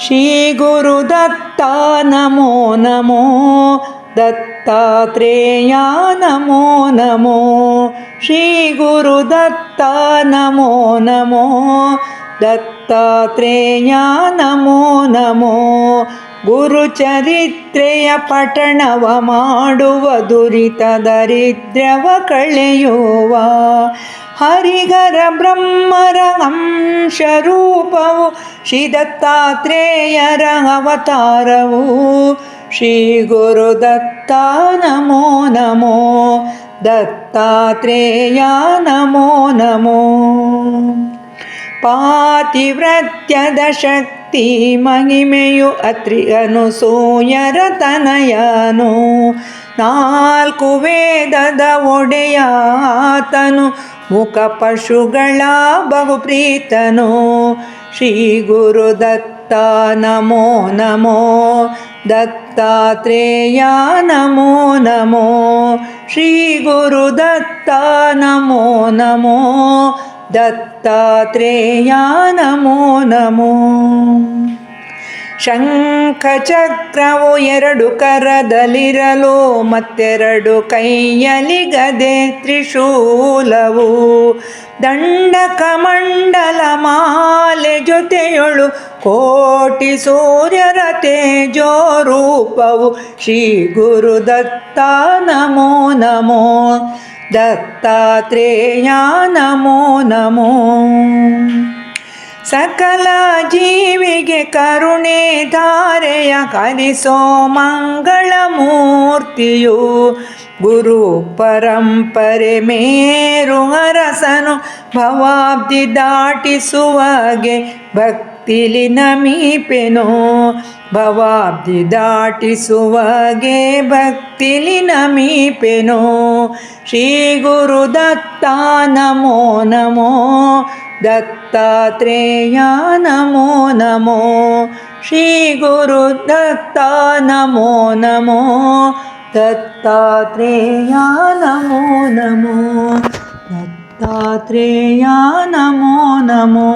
ಶ್ರೀ ಗುರುದತ್ತ ನಮೋ ನಮೋ ದತ್ತಾತ್ರೇಯ ನಮೋ ನಮೋ ಶ್ರೀ ಗುರುದತ್ತ ನಮೋ ನಮೋ ದತ್ತಾತ್ರೇಯ ನಮೋ ನಮೋ ಗುರುಚರಿತ್ರೆಯ ಪಠಣವ ಮಾಡುವ ದುರಿತ ದರಿದ್ರವ ಕಳೆಯುವ ಹರಿಗರ ಬ್ರಹ್ಮರ ಅಂಶರೂಪವು ಶ್ರೀ ದತ್ತಾತ್ರೇಯರ ಅವತಾರವು. ಶ್ರೀ ಗುರುದತ್ತ ನಮೋ ನಮೋ, ದತ್ತಾತ್ರೇಯ ನಮೋ ನಮೋ. ಪಾತಿವ್ರತ್ಯದ ಶಕ್ತಿ ಮಹಿಮೆಯು ಅತ್ರಿ ಅನುಸೂಯರ ತನಯನು. ನಾಲ್ಕು ವೇದದ ಒಡೆಯಾತನು ಮುಖ ಪಶುಗಳ ಬಹುಪ್ರೀತನು ಶ್ರೀ ಗುರುದತ್ತ ನಮೋ ನಮೋ ದತ್ತಾತ್ರೇಯ ನಮೋ ನಮೋ ಶ್ರೀ ಗುರುದತ್ತ ನಮೋ ನಮೋ ದತ್ತಾತ್ರೇಯ ನಮೋ ನಮೋ ಶಂಖಚಕ್ರವು ಎರಡು ಕರದಲ್ಲಿರಲು ಮತ್ತೆರಡು ಕೈಯಲಿಗದೆ ತ್ರಿಶೂಲವು. ದಂಡ ಕಮಂಡಲ ಮಾಲೆ ಜೊತೆಯೊಳು ಕೋಟಿ ಸೂರ್ಯರ ತೇಜೋ ರೂಪವು ಶ್ರೀ ಗುರುದತ್ತ ನಮೋ ನಮೋ, ದತ್ತಾತ್ರೇಯ ನಮೋ ನಮೋ. ಸಕಲ ಜೀವಿಗೆ ಕರುಣೆ ಧಾರೆಯ ಕಲಿಸೋ ಮಂಗಳ ಮೂರ್ತಿಯು ಗುರು ಪರಂಪರೆ ಮೇರು ಅರಸನು ಭವಾಬ್ದಿ ದಾಟಿಸುವಗೆ ಭಕ್ತಿಲಿ ನಮೀಪೆನು. ಭವಾಬ್ದಿ ದಾಟಿಸುವಗೆ ಭಕ್ತಿಲಿ ನಮೀಪೆನು. ಶ್ರೀ ಗುರುದತ್ತ ನಮೋ ನಮೋ दत्तात्रेया नमो नमो श्रीगुरुदत्ता नमो नमो दत्तात्रेया नमो नमो दत्तात्रेया नमो नमो